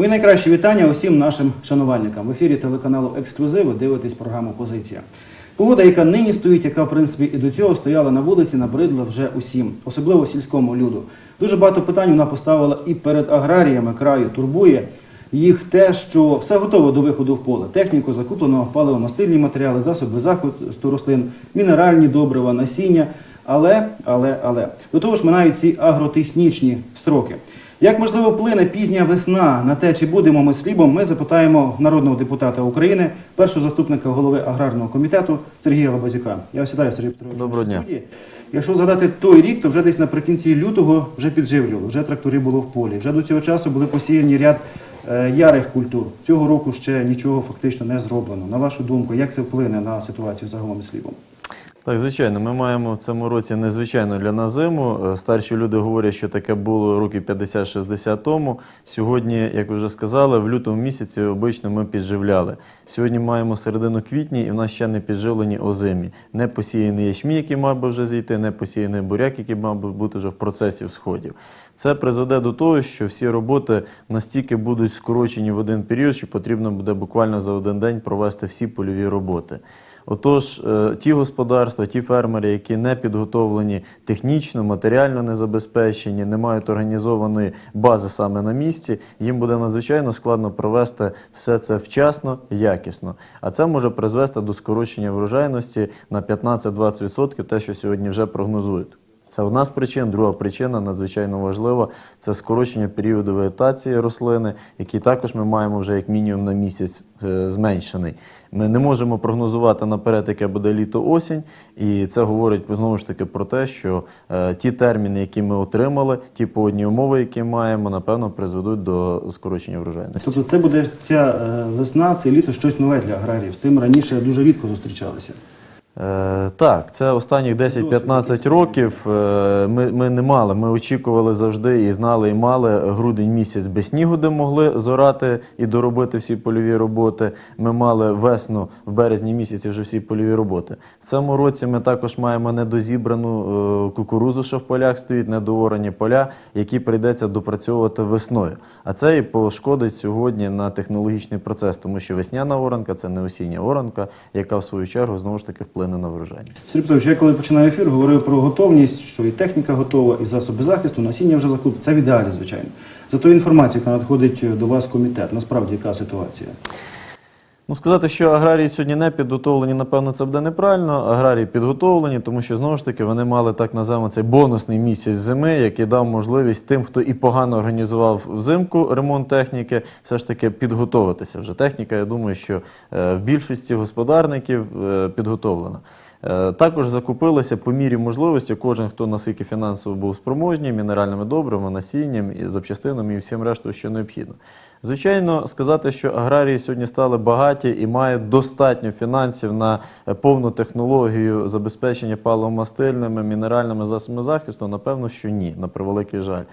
Мої найкращі вітання усім нашим шанувальникам. В ефірі телеканалу Ексклюзив ви дивитесь програму Позиція. Погода, яка нині стоїть, яка в принципі і до цього стояла на вулиці, набридла вже усім, особливо сільському люду. Дуже багато питань вона поставила і перед аграріями краю турбує їх те, що все готово до виходу в поле. Техніку закуплено, паливо-мастильні матеріали, засоби захисту рослин, мінеральні добрива, насіння. Але, але, але до того ж минають ці агротехнічні строки. Як можливо вплине пізня весна на те, чи будемо ми з хлібом, ми запитаємо народного депутата України, першого заступника голови аграрного комітету Сергія Лабазюка. Я вас вітаю, Сергій Петрович. Доброго дня. студії. Якщо згадати той рік, то вже десь наприкінці лютого вже підживлювали, вже трактори було в полі. Вже до цього часу були посіяні ряд е, ярих культур. Цього року ще нічого фактично не зроблено. На вашу думку, як це вплине на ситуацію загалом із хлібом? Так, звичайно, ми маємо в цьому році незвичайно для нас зиму. Е, Старші люди говорять, що таке було років 50-60 тому. Сьогодні, як ви вже сказали, в лютому місяці обично ми підживляли. Сьогодні маємо середину квітня і в нас ще не підживлені озимі. Не посіяний ячмінь, який мав би вже зійти, не посіяний буряк, який мав би бути вже в процесі всходів. Це призведе до того, що всі роботи настільки будуть скорочені в один період, що потрібно буде буквально за один день провести всі польові роботи. Отож, е, ті господарства, ті фермери, які не підготовлені технічно, матеріально не забезпечені, не мають організованої бази саме на місці, їм буде надзвичайно складно провести все це вчасно, якісно. А це може призвести до скорочення врожайності на 15-20%, те, що сьогодні вже прогнозують. Це одна з причин. Друга причина надзвичайно важлива це скорочення періоду вегетації рослини, який також ми маємо вже як мінімум на місяць е, зменшений. Ми не можемо прогнозувати наперед, яке буде літо-осінь, і це говорить знову ж таки про те, що е, ті терміни, які ми отримали, ті погодні умови, які маємо, напевно, призведуть до скорочення врожайності. Тобто це буде ця е, весна, це літо щось нове для аграріїв. З тим раніше дуже рідко зустрічалися. Е, так, це останніх 10-15 років е, ми, ми не мали. Ми очікували завжди і знали, і мали грудень місяць без снігу, де могли зорати і доробити всі польові роботи. Ми мали весну в березні місяці вже всі польові роботи. В цьому році ми також маємо недозібрану е, кукурузу, що в полях стоїть, недоорані поля, які прийдеться допрацьовувати весною. А це і пошкодить сьогодні на технологічний процес, тому що весняна оранка це не осіння оранка, яка в свою чергу знову ж таки вплине на врожайність. Сергій Петрович, я коли починаю ефір, говорив про готовність, що і техніка готова, і засоби захисту, насіння вже закуплено. Це в ідеалі, звичайно. За ту інформацію, яка надходить до вас комітет, насправді яка ситуація? Ну, сказати, що аграрії сьогодні не підготовлені, напевно, це буде неправильно. Аграрії підготовлені, тому що знову ж таки вони мали так називаємо цей бонусний місяць зими, який дав можливість тим, хто і погано організував взимку ремонт техніки, все ж таки підготуватися. Вже техніка, я думаю, що е, в більшості господарників е, підготовлена. Е, Також закупилися по мірі можливості. Кожен, хто наскільки фінансово був спроможний, мінеральними добривами, насінням, і запчастинами і всім рештою, що необхідно. Звичайно, сказати, що аграрії сьогодні стали багаті і мають достатньо фінансів на е, повну технологію забезпечення паливомастильними, мінеральними засобами захисту, напевно, що ні, на превеликий жаль.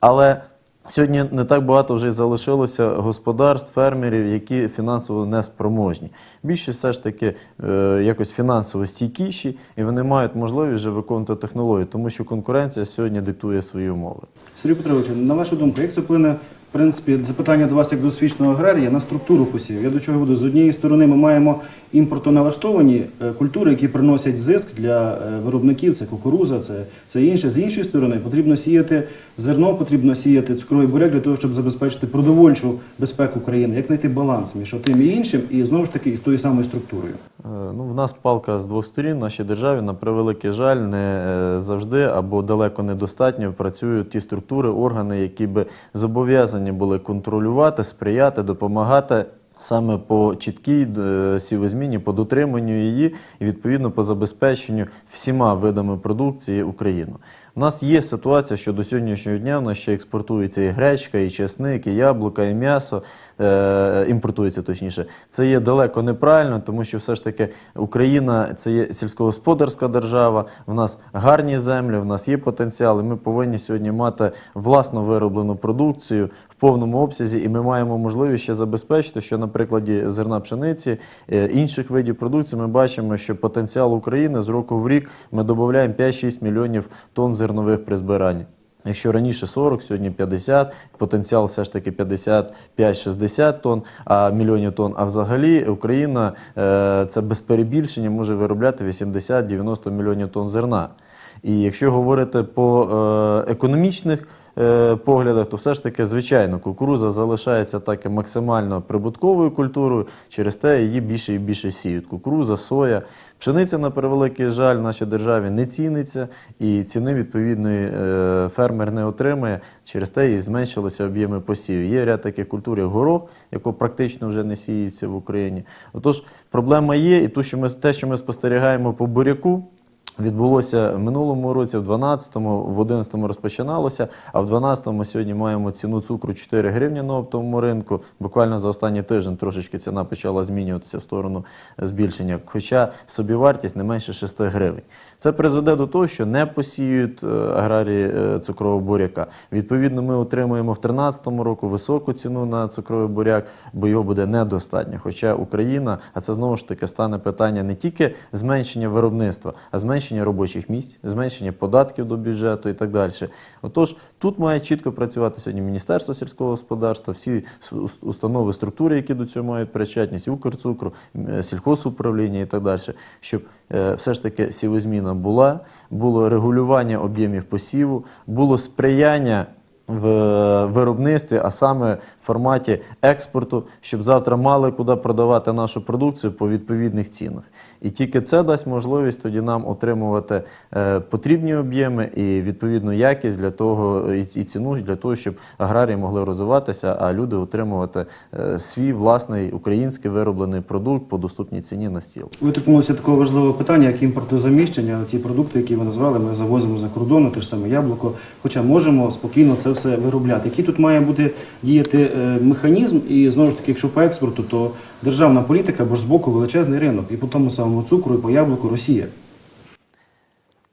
Але Сьогодні не так багато вже й залишилося господарств, фермерів, які фінансово неспроможні. Більшість все ж таки е, якось фінансово стійкіші, і вони мають можливість вже виконувати технології, тому що конкуренція сьогодні диктує свої умови. Сергій Петрович, на вашу думку, як це вплине, в принципі, запитання до вас як досвідченого аграрія на структуру посівів? Я до чого веду? З однієї сторони, ми маємо імпортоналаштовані е, культури, які приносять зиск для е, виробників, це кукуруза, це, це інше. З іншої сторони, потрібно сіяти зерно, потрібно сіяти цукровий буряк для того, щоб забезпечити продовольчу безпеку країни. Як знайти баланс між тим і іншим, і знову ж таки із тою самою структурою? Е, Ну, в нас палка з двох сторін. В нашій державі, на превеликий жаль, не е, завжди або далеко недостатньо працюють ті структури, органи, які би зобов'язані були контролювати, сприяти, допомагати. Саме по чіткій е, сівозміні, по дотриманню її і відповідно по забезпеченню всіма видами продукції Україну. У нас є ситуація, що до сьогоднішнього дня в нас ще експортується і гречка, і чесник, і яблука, і м'ясо е, імпортується точніше. Це є далеко неправильно, тому що все ж таки Україна це є сільськогосподарська держава. В нас гарні землі, в нас є потенціал. і Ми повинні сьогодні мати власно вироблену продукцію в повному обсязі, і ми маємо можливість ще забезпечити, що на прикладі зерна пшениці е, інших видів продукції ми бачимо, що потенціал України з року в рік ми додаємо 5-6 мільйонів тонн зернових при збиранні. Якщо раніше 40, сьогодні 50, потенціал все ж таки 55-60 тонн, а мільйонів тонн. А взагалі Україна е, це без перебільшення може виробляти 80-90 мільйонів тонн зерна. І якщо говорити по е, економічних е, поглядах, то все ж таки, звичайно, кукуруза залишається так максимально прибутковою культурою, через те її більше і більше сіють. Кукуруза, соя. Пшениця, на превеликий жаль, в нашій державі не ціниться, і ціни відповідної е, фермер не отримає. Через те і зменшилися об'єми посівів. Є ряд таких культур, як горох, який практично вже не сіється в Україні. Отож, проблема є, і те, що ми спостерігаємо по буряку, Відбулося в минулому році, в 12-му, в 11-му розпочиналося, а в 12-му сьогодні маємо ціну цукру 4 гривні на оптовому ринку. Буквально за останній тиждень трошечки ціна почала змінюватися в сторону збільшення, хоча собівартість не менше 6 гривень. Це призведе до того, що не посіють е, аграрії е, цукрового буряка. Відповідно, ми отримуємо в 2013 року високу ціну на цукровий буряк, бо його буде недостатньо. Хоча Україна, а це знову ж таки стане питання не тільки зменшення виробництва, а зменшення робочих місць, зменшення податків до бюджету і так далі. Отож, тут має чітко працювати сьогодні Міністерство сільського господарства, всі установи, структури, які до цього мають причетність, Укрцукру, е, сільхозуправління і так далі, щоб е, все ж таки сівозміна була, було регулювання об'ємів посіву, було сприяння в е, виробництві, а саме в форматі експорту, щоб завтра мали куди продавати нашу продукцію по відповідних цінах. І тільки це дасть можливість тоді нам отримувати е, потрібні об'єми і відповідну якість для того і, ціну для того, щоб аграрії могли розвиватися, а люди отримувати е, свій власний український вироблений продукт по доступній ціні на стіл. Ви торкнулися такого важливого питання, як імпортозаміщення. Ті продукти, які ви назвали, ми завозимо за кордону, те ж саме яблуко. Хоча можемо спокійно це все виробляти. Який тут має бути діяти е, механізм, і знову ж таки, якщо по експорту, то державна політика, бо ж збоку величезний ринок, і по тому самому цукру, і по яблуку Росія.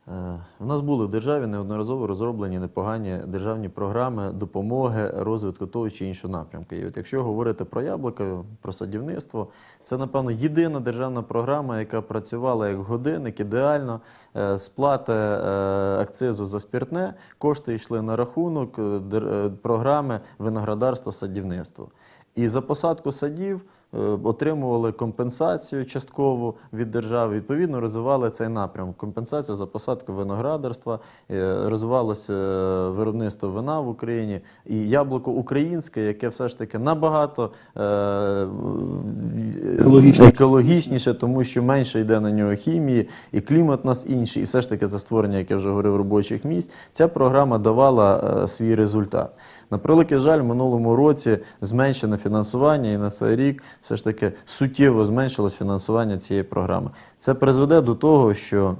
Е, У нас були в державі неодноразово розроблені непогані державні програми допомоги розвитку того чи іншого напрямку. І от якщо говорити про яблуко, про садівництво, це напевно єдина державна програма, яка працювала як годинник, ідеально. Е, Сплата е, акцизу за спиртне, кошти йшли на рахунок е, е, програми виноградарство садівництво. І за посадку садів е, отримували компенсацію часткову від держави. Відповідно, розвивали цей напрямок. Компенсацію за посадку виноградарства, е, розвивалося е, виробництво вина в Україні і яблуко українське, яке все ж таки набагато е, Екологічніше. тому що менше йде на нього хімії, і клімат у нас інший. І все ж таки за створення, як я вже говорив, робочих місць, ця програма давала е, свій результат. На превеликий жаль, в минулому році зменшене фінансування, і на цей рік все ж таки суттєво зменшилось фінансування цієї програми. Це призведе до того, що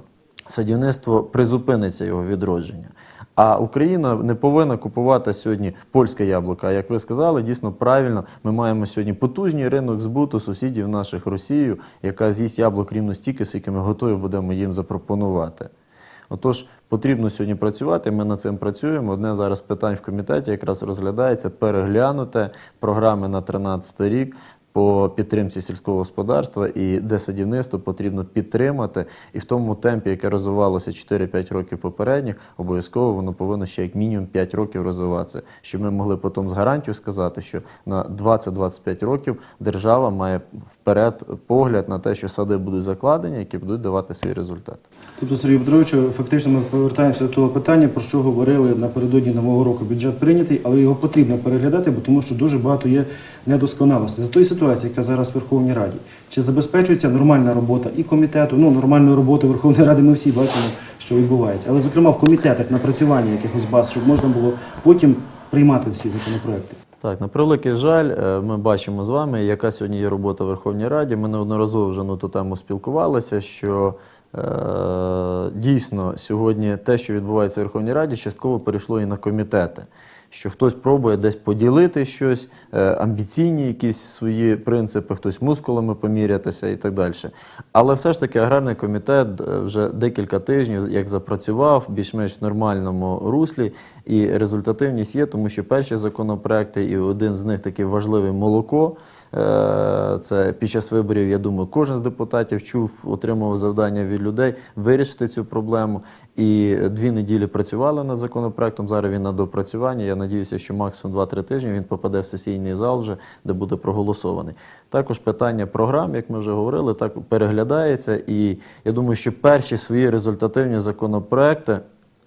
садівництво призупиниться його відродження. А Україна не повинна купувати сьогодні польське яблуко. А як ви сказали, дійсно правильно, ми маємо сьогодні потужний ринок збуту сусідів наших Росією, яка з'їсть яблук рівно стільки, скільки ми готові будемо їм запропонувати. Отож, потрібно сьогодні працювати. Ми над цим працюємо. Одне зараз питань в комітеті якраз розглядається переглянути програми на 13 рік по підтримці сільського господарства і де садівництво потрібно підтримати. І в тому темпі, яке розвивалося 4-5 років попередніх, обов'язково воно повинно ще як мінімум 5 років розвиватися, щоб ми могли потім з гарантією сказати, що на 20-25 років держава має вперед погляд на те, що сади будуть закладені, які будуть давати свій результат. Тобто, Сергій Петровичу, фактично ми повертаємося до того питання, про що говорили напередодні нового року. Бюджет прийнятий, але його потрібно переглядати, бо тому що дуже багато є недосконалостей. За тої ситуації, яка зараз в Верховній Раді, чи забезпечується нормальна робота і комітету? Ну, нормальної роботи Верховної Ради ми всі бачимо, що відбувається. Але, зокрема, в комітетах напрацювання якихось баз, щоб можна було потім приймати всі законопроекти. Так, на превеликий жаль, е, ми бачимо з вами, яка сьогодні є робота в Верховній Раді. Ми неодноразово вже на ту тему спілкувалися, що е, дійсно сьогодні те, що відбувається в Верховній Раді, частково перейшло і на комітети. Що хтось пробує десь поділити щось, е, амбіційні якісь свої принципи, хтось мускулами помірятися і так далі. Але все ж таки аграрний комітет е, вже декілька тижнів як запрацював в більш-менш нормальному руслі, і результативність є, тому що перші законопроекти, і один з них такий важливий молоко. е, Це під час виборів, я думаю, кожен з депутатів чув, отримував завдання від людей вирішити цю проблему. І дві неділі працювали над законопроектом. Зараз він на допрацюванні. Я надіюся, що максимум 2-3 тижні він попаде в сесійний зал вже, де буде проголосований. Також питання програм, як ми вже говорили, так переглядається. І я думаю, що перші свої результативні законопроекти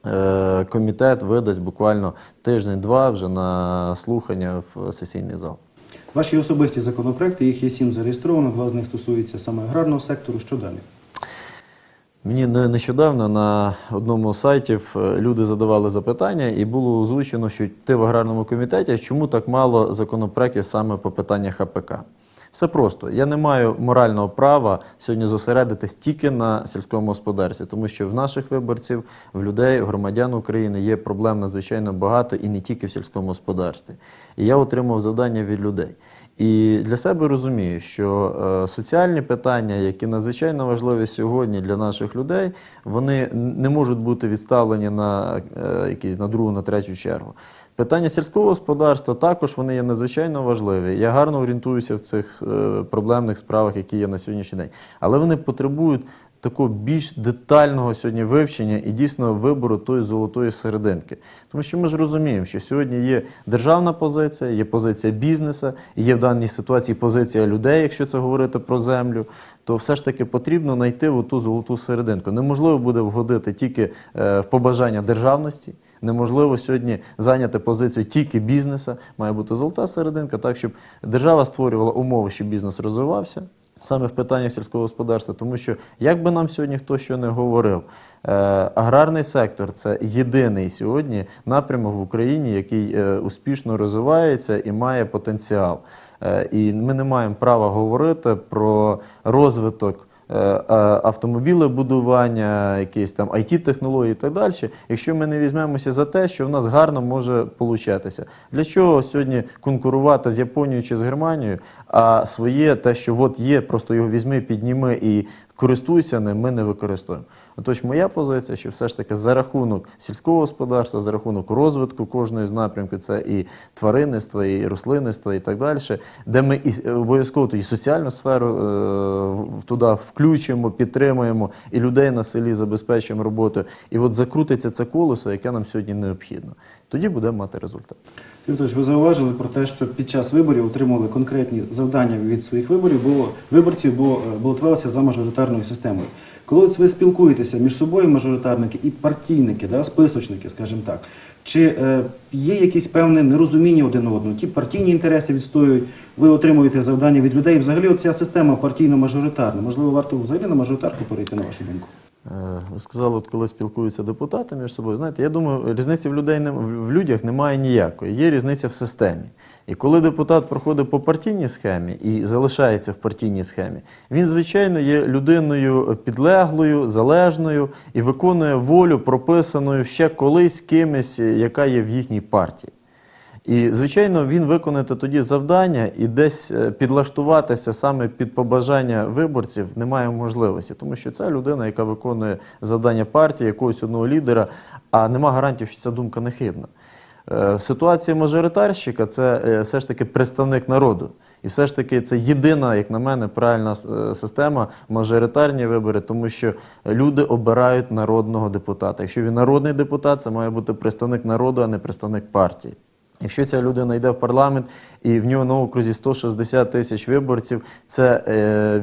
е, комітет видасть буквально тиждень-два вже на слухання в сесійний зал. Ваші особисті законопроекти, їх є сім зареєстровано, два з них стосуються саме аграрного сектору. Що далі? Мені не- нещодавно на одному з сайтів е, люди задавали запитання, і було озвучено, що ти в аграрному комітеті, чому так мало законопроєктів саме по питаннях АПК? Все просто. Я не маю морального права сьогодні зосередитись тільки на сільському господарстві, тому що в наших виборців, в людей, в громадян України є проблем надзвичайно багато і не тільки в сільському господарстві. І я отримав завдання від людей. І для себе розумію, що е, соціальні питання, які надзвичайно важливі сьогодні для наших людей, вони не можуть бути відставлені на е, якісь на другу, на третю чергу. Питання сільського господарства також вони є надзвичайно важливі. Я гарно орієнтуюся в цих е, проблемних справах, які є на сьогоднішній день. Але вони потребують такого більш детального сьогодні вивчення і дійсно вибору тої золотої серединки. Тому що ми ж розуміємо, що сьогодні є державна позиція, є позиція бізнесу, є в даній ситуації позиція людей, якщо це говорити про землю. То все ж таки потрібно знайти ту золоту серединку. Неможливо буде вгодити тільки е, в побажання державності. Неможливо сьогодні зайняти позицію тільки бізнеса. Має бути золота серединка, так щоб держава створювала умови, щоб бізнес розвивався саме в питаннях сільського господарства. Тому що, як би нам сьогодні хто що не говорив, е, аграрний сектор це єдиний сьогодні напрямок в Україні, який е, успішно розвивається і має потенціал. Е, І ми не маємо права говорити про розвиток автомобілебудування, якісь там IT-технології і так далі, якщо ми не візьмемося за те, що в нас гарно може получатися. Для чого сьогодні конкурувати з Японією чи з Германією, а своє те, що от є, просто його візьми, підніми і користуйся ним, ми не використовуємо. Отож, моя позиція, що все ж таки за рахунок сільського господарства, за рахунок розвитку кожної з напрямків, це і тваринництво, і рослинництво, і так далі, де ми і обов'язково тоді соціальну сферу е, туди включимо, підтримуємо і людей на селі забезпечуємо роботою. І от закрутиться це колесо, яке нам сьогодні необхідно. Тоді будемо мати результат. Анатолійович, ви зауважили про те, що під час виборів отримували конкретні завдання від своїх виборів, бо виборців бо е, балотувалися за мажоритарною системою. Коли ви спілкуєтеся між собою, мажоритарники і партійники, да, списочники, скажімо так, чи е, є якісь певне нерозуміння один одного? Ті партійні інтереси відстоюють, ви отримуєте завдання від людей. Взагалі, от ця система партійно-мажоритарна. Можливо, варто взагалі на мажоритарку перейти, на вашу думку? Е, Ви сказали, от коли спілкуються депутати між собою, знаєте, я думаю, різниці в людей в людях немає ніякої. Є різниця в системі. І коли депутат проходить по партійній схемі і залишається в партійній схемі, він, звичайно, є людиною підлеглою, залежною і виконує волю, прописаною ще колись кимось, яка є в їхній партії. І, звичайно, він виконає тоді завдання і десь е, підлаштуватися саме під побажання виборців немає можливості, тому що це людина, яка виконує завдання партії, якогось одного лідера, а нема гарантії, що ця думка не хибна. Е, В ситуації мажоритарщика це е, все ж таки представник народу. І все ж таки це єдина, як на мене, правильна е, система мажоритарні вибори, тому що люди обирають народного депутата. Якщо він народний депутат, це має бути представник народу, а не представник партії. Якщо ця людина йде в парламент і в нього на окрузі 160 тисяч виборців, це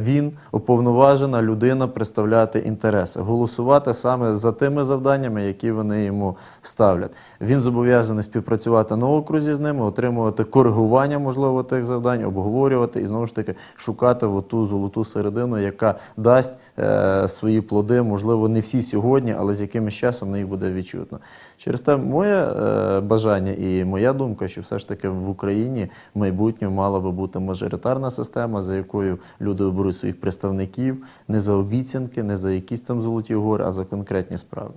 він уповноважена людина представляти інтереси, голосувати саме за тими завданнями, які вони йому ставлять. Він зобов'язаний співпрацювати на окрузі з ними, отримувати коригування, можливо, тих завдань, обговорювати і знову ж таки шукати ту золоту середину, яка дасть е, свої плоди, можливо, не всі сьогодні, але з якимось часом на їх буде відчутно. Через те моє е, бажання і моя думка, що все ж таки в Україні в майбутньому мала би бути мажоритарна система, за якою люди оберуть своїх представників не за обіцянки, не за якісь там золоті гори, а за конкретні справи.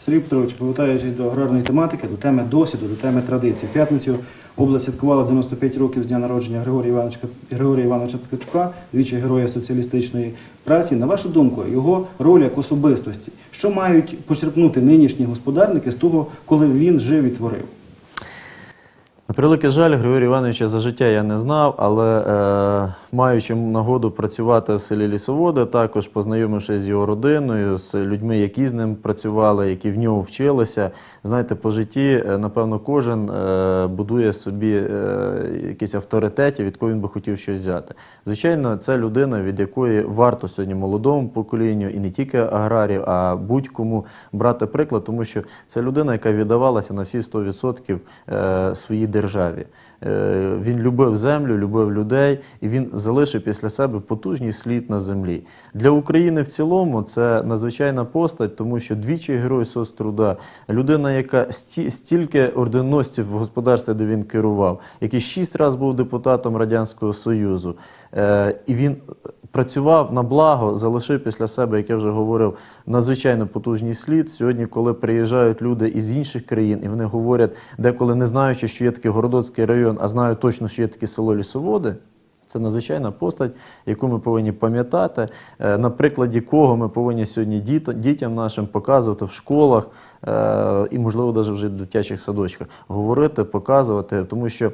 Сергій Петрович, повертаючись до аграрної тематики, до теми досвіду, до теми традицій. В п'ятницю область святкувала 95 років з дня народження Григорія Івановича, Григорія Івановича Ткачука, двічі героя соціалістичної праці. На вашу думку, його роль як особистості, що мають почерпнути нинішні господарники з того, коли він жив і творив? На превеликий жаль, Григорія Івановича за життя я не знав, але е, маючи нагоду працювати в селі Лісоводи, також познайомившись з його родиною, з людьми, які з ним працювали, які в нього вчилися. Знаєте, по житті, е, напевно, кожен е, будує собі якісь якийсь авторитет, від кого він би хотів щось взяти. Звичайно, це людина, від якої варто сьогодні молодому поколінню і не тільки аграрів, а будь-кому брати приклад, тому що це людина, яка віддавалася на всі 100% е, своїй державі. Е, Він любив землю, любив людей, і він залишив після себе потужний слід на землі. Для України в цілому це надзвичайна постать, тому що двічі герой соцтруда, людина, яка сті- стільки орденностів в господарстві, де він керував, який шість разів був депутатом Радянського Союзу, Е, і він працював на благо, залишив після себе, як я вже говорив, надзвичайно потужний слід. Сьогодні, коли приїжджають люди із інших країн, і вони говорять, деколи не знаючи, що є такий Городоцький район, а знають точно, що є таке село Лісоводи. Це надзвичайна постать, яку ми повинні пам'ятати, е, на прикладі кого ми повинні сьогодні діт- дітям нашим показувати в школах е, і, можливо, навіть вже в дитячих садочках, говорити, показувати, тому що е,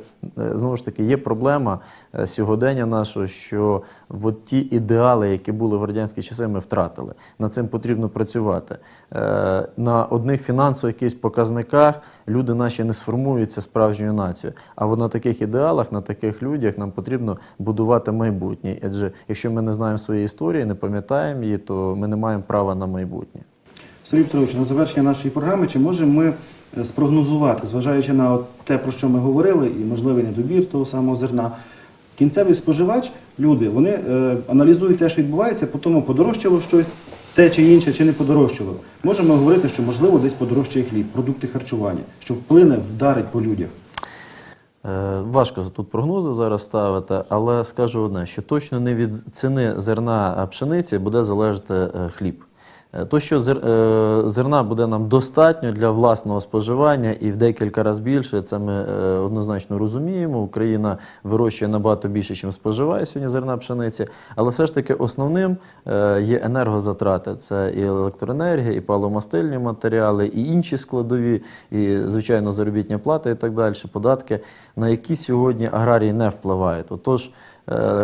знову ж таки є проблема сьогодення нашого, що от ті ідеали, які були в радянські часи, ми втратили. Над цим потрібно працювати. Е, На одних фінансових якихось показниках люди наші не сформуються справжньою нацією. А от на таких ідеалах, на таких людях нам потрібно будувати майбутнє. Адже якщо ми не знаємо своєї історії, не пам'ятаємо її, то ми не маємо права на майбутнє. Сергій Петрович, на завершення нашої програми, чи можемо ми е, спрогнозувати, зважаючи на те, про що ми говорили, і можливий недобір того самого зерна, кінцевий споживач, люди, вони е, аналізують те, що відбувається, по тому подорожчало щось, те чи інше, чи не подорожчало. Можемо говорити, що можливо десь подорожчає хліб, продукти харчування, що вплине, вдарить по людях. Е, Важко тут прогнози зараз ставити, але скажу одне, що точно не від ціни зерна пшениці буде залежати е, хліб. Е, То, що е, зерна буде нам достатньо для власного споживання і в декілька разів більше, це ми е, однозначно розуміємо. Україна вирощує набагато більше, ніж споживає сьогодні зерна пшениці. Але все ж таки основним є енергозатрати. Це і електроенергія, і паливомастильні матеріали, і інші складові, і, звичайно, заробітня плата і так далі, податки, на які сьогодні аграрії не впливають. Отож,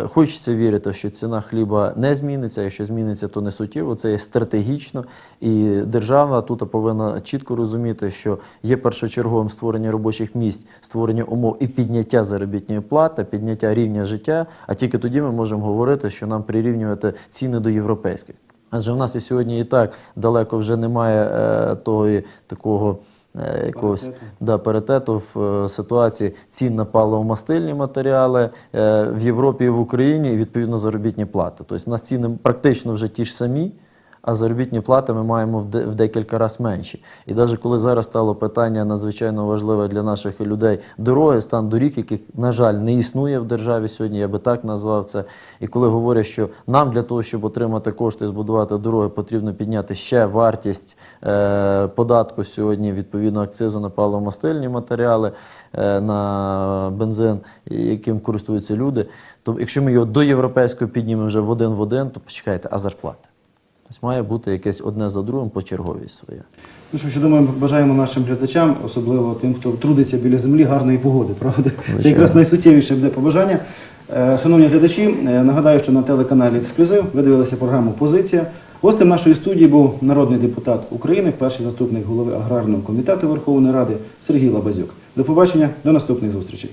Хочеться вірити, що ціна хліба не зміниться. Якщо зміниться, то не суттєво. Це є стратегічно. І держава тут повинна чітко розуміти, що є першочерговим створення робочих місць, створення умов і підняття заробітної плати, підняття рівня життя. А тільки тоді ми можемо говорити, що нам прирівнювати ціни до європейських. Адже в нас і сьогодні і так далеко вже немає е, того такого. Е, Якогось Паритету. да, паритету в е, ситуації цін на паливомастильні матеріали е, в Європі і в Україні, і відповідно заробітні плати. Тобто у нас ціни практично вже ті ж самі, а заробітні плати ми маємо в, декілька разів менші. І навіть коли зараз стало питання надзвичайно важливе для наших людей дороги, стан доріг, яких, на жаль, не існує в державі сьогодні, я би так назвав це. І коли говорять, що нам для того, щоб отримати кошти і збудувати дороги, потрібно підняти ще вартість е, податку сьогодні, відповідно акцизу на паливомастильні матеріали, е, на бензин, яким користуються люди. То якщо ми його до європейського піднімемо вже в один в один, то почекайте, а зарплати? Тобто має бути якесь одне за другим по черговість своя. Ну що я думаю, бажаємо нашим глядачам, особливо тим, хто трудиться біля землі, гарної погоди, правда? Це якраз найсуттєвіше буде побажання. Е, Шановні глядачі, е, нагадаю, що на телеканалі Ексклюзив ви дивилися програму Позиція. Гостем нашої студії був народний депутат України, перший заступник голови аграрного комітету Верховної Ради Сергій Лабазюк. До побачення, до наступних зустрічей.